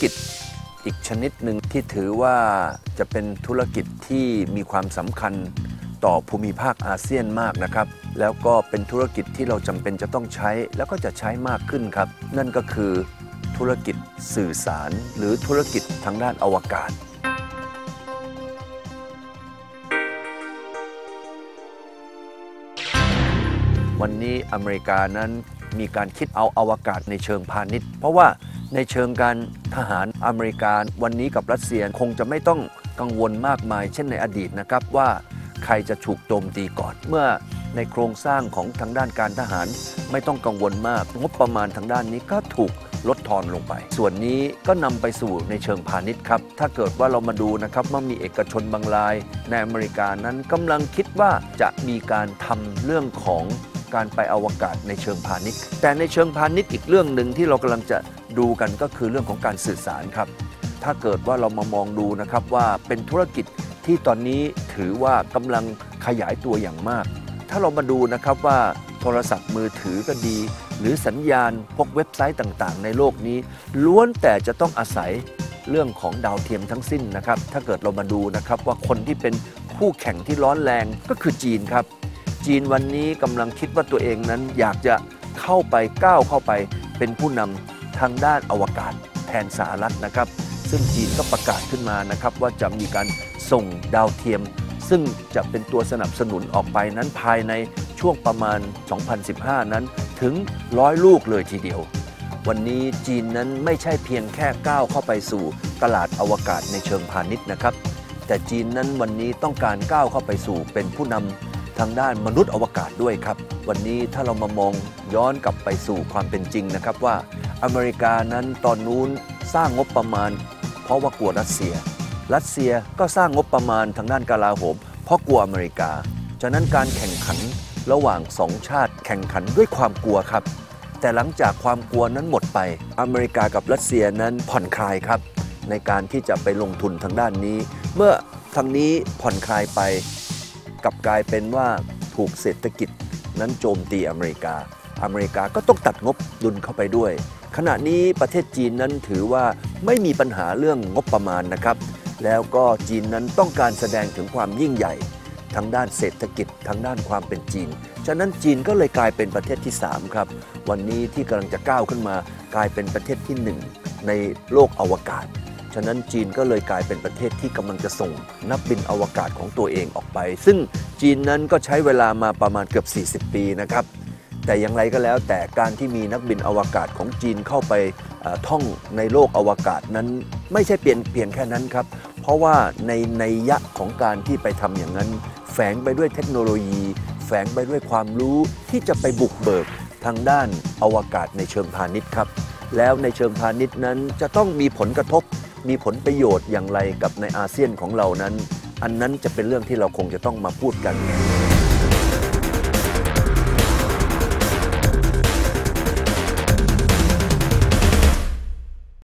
กิจอีกชนิดหนึ่งที่ถือว่าจะเป็นธุรกิจที่มีความสำคัญต่อภูมิภาคอาเซียนมากนะครับ แล้วก็เป็นธุรกิจที่เราจำเป็นจะต้องใช้แล้วก็จะใช้มากขึ้นครับ นั่นก็คือธุรกิจสื่อสาร หรือธุรกิจทางด้านอวกาศ วันนี้อเมริกานั้นมีการคิดเอาอวกาศในเชิงพาณิชย์ เพราะว่า ในเชิงการทหารอเมริกาวันนี้กับรัสเซียคงจะไม่ต้องกังวลมากมาย เช่นในอดีตนะครับว่าใครจะถูกโจมตีก่อนเมื่อในโครงสร้างของทางด้านการทหาร ไม่ต้องกังวลมาก งบประมาณทางด้านนี้ก็ถูกลดทอนลงไป ส่วนนี้ก็นำไปสู่ในเชิงพาณิชย์ครับ ถ้าเกิดว่าเรามาดูนะครับว่ามีเอกชนบางราย ในอเมริกานั้นกำลังคิดว่าจะมีการทำเรื่องของ การไปอวกาศในเชิงพาณิชย์ แต่ในเชิงพาณิชย์อีกเรื่องหนึ่งที่เรากำลังจะดูกันก็คือเรื่องของการสื่อสารครับ ถ้าเกิดว่าเรามามองดูนะครับว่าเป็นธุรกิจที่ตอนนี้ถือว่ากำลังขยายตัวอย่างมาก ถ้าเรามาดูนะครับว่าโทรศัพท์มือถือก็ดี หรือสัญญาณพวกเว็บไซต์ต่างๆ ในโลกนี้ ล้วนแต่จะต้องอาศัยเรื่องของดาวเทียมทั้งสิ้นนะครับ ถ้าเกิดเรามาดูนะครับว่าคนที่เป็นคู่แข่งที่ร้อนแรงก็คือจีนครับ จีนวันนี้กำลังคิดว่าตัวเองนั้นอยากจะเข้าไปก้าวเข้าไปเป็นผู้นำทางด้านอวกาศแทนสหรัฐนะครับ ซึ่งจีนก็ประกาศขึ้นมานะครับ ว่าจะมีการส่งดาวเทียม ซึ่งจะเป็นตัวสนับสนุนออกไปนั้นภายในช่วงประมาณ 2015 นั้นถึงร้อยลูกเลยทีเดียว วันนี้จีนนั้นไม่ใช่เพียงแค่ก้าวเข้าไปสู่ตลาดอวกาศในเชิงพาณิชย์นะครับ แต่จีนนั้นวันนี้ต้องการก้าวเข้าไปสู่เป็นผู้นำ ทางด้านมนุษย์อวกาศด้วยครับ วันนี้ถ้าเรามามองย้อนกลับไปสู่ความเป็นจริงนะครับว่าอเมริกานั้นตอนนู้นสร้างงบประมาณ เพราะว่ากลัวรัสเซีย รัสเซียก็สร้างงบประมาณทางด้านกาลาโหม เพราะกลัวอเมริกา ฉะนั้นการแข่งขันระหว่างสองชาติแข่งขันด้วยความกลัวครับ แต่หลังจากความกลัวนั้นหมดไป อเมริกากับรัสเซียนั้นผ่อนคลายครับ ในการที่จะไปลงทุนทางด้านนี้ เมื่อทางนี้ผ่อนคลายไป กลับกลายเป็นว่าถูกเศรษฐกิจนั้นโจมตีอเมริกา อเมริกาก็ต้องตัดงบดุลเข้าไปด้วย ขณะนี้ประเทศจีนนั้นถือว่าไม่มีปัญหาเรื่องงบประมาณนะครับ แล้วก็จีนนั้นต้องการแสดงถึงความยิ่งใหญ่ทางด้านเศรษฐกิจทางด้านความเป็นจีน ฉะนั้นจีนก็เลยกลายเป็นประเทศที่ 3 ครับ วันนี้ที่กำลังจะก้าวขึ้นมากลายเป็นประเทศที่ 1 ในโลกอวกาศ ฉะนั้นจีนก็เลยกลายเป็นประเทศที่กำลังจะส่งนักบินอวกาศของตัวเองออกไป ซึ่งจีนนั้นก็ใช้เวลามาประมาณเกือบ 40 ปีนะครับแต่อย่างไรก็แล้วแต่การที่มีนักบินอวกาศของจีนเข้าไปท่องในโลกอวกาศนั้น ไม่ใช่เพียงเพียงแค่นั้นครับ เพราะว่าในในยะของการที่ไปทำอย่างนั้น แฝงไปด้วยเทคโนโลยี แฝงไปด้วยความรู้ที่จะไปบุกเบิกทางด้านอวกาศในเชิงพาณิชย์ครับ แล้วในเชิงพาณิชย์นั้นจะต้องมีผลกระทบ มีผลประโยชน์อย่างไรกับในอาเซียนของเรานั้น อันนั้นจะเป็นเรื่องที่เราคงจะต้องมาพูดกัน